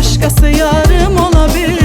başkası yarım olabilir.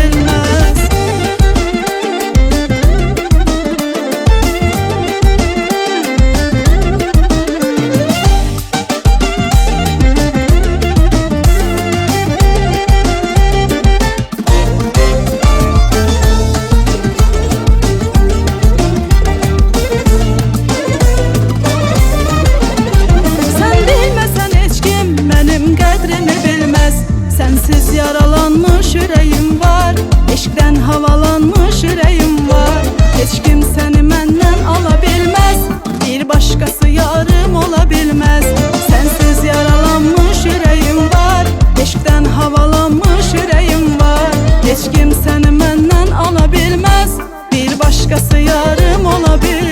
Sensiz yaralanmış yüreğim var. Eşkden havalanmış yüreğim var. Hiç kimseni menden alabilmez. Bir başkası yarım olabilmez. Sensiz yaralanmış yüreğim var. Eşkden havalanmış yüreğim var. Hiç kimseni menden alabilmez. Bir başkası yarım olabilmez.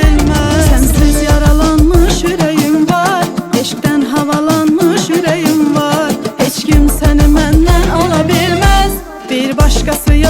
Nunca se